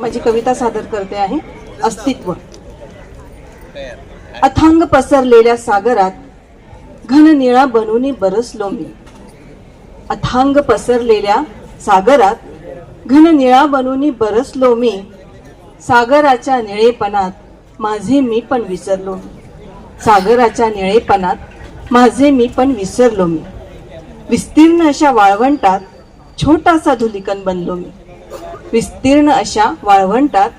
माझी कविता सादर करते आहे अस्तित्व. अथांग पसरलेल्या सागरात घन निळा बनून बरसलो मी अथांग पसरलेल्या सागरात घन निळा बनून बरसलो मी सागराच्या निळेपणात माझे मी पण विसरलो. सागराच्या निळेपणात माझे मी पण विसरलो मी. विस्तीर्ण अशा वाळवंटात छोटासा धुलिकन बनलो मी. विस्तीर्ण अशा वाळवंटात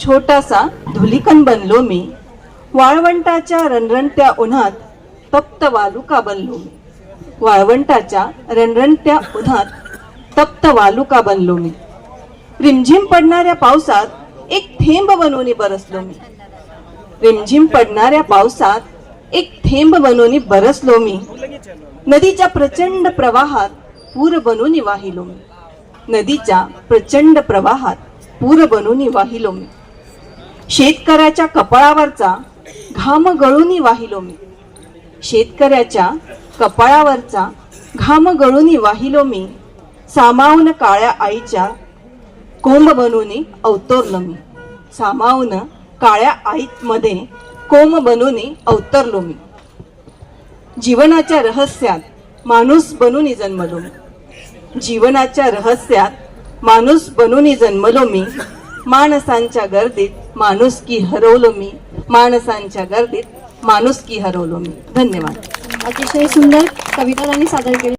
छोटासा धुलिकन बनलो मी. वाळवंटाच्या रणरणत्या उन्हात तप्त वालुका बनलो मी. वाळवंटाच्या रणरणत्या उन्हात तप्त वालुका बनलो मी. रिमझिम पडणाऱ्या पावसात एक थेंब बनवून बरसलो मी. रिमझिम पडणाऱ्या पावसात एक थेंब बनवून बरसलो मी. नदीच्या प्रचंड प्रवाहात पूर बनून वाहिलो मी. नदीच्या प्रचंड प्रवाहात पूर बनून वाहिलो मी. शेतकऱ्याच्या कपाळावरचा घाम गळून वाहिलो मी. शेतकऱ्याच्या कपाळावरचा घाम गळून वाहिलो मी. सामावून काळ्या आईच्या कोंब बनून अवतरलो मी. सामावून काळ्या आईमध्ये कोंब बनून अवतरलो मी. जीवनाच्या रहस्यात माणूस बनून जन्मलो मी. जीवनाच्या रहस्यात माणूस बनून जन्मलो मी. माणसांच्या गर्दीत माणूस की हरवलो मी. माणसांच्या गर्दीत माणूस की हरवलो मी. धन्यवाद. अतिशय सुंदर कविता त्यांनी सादर केली.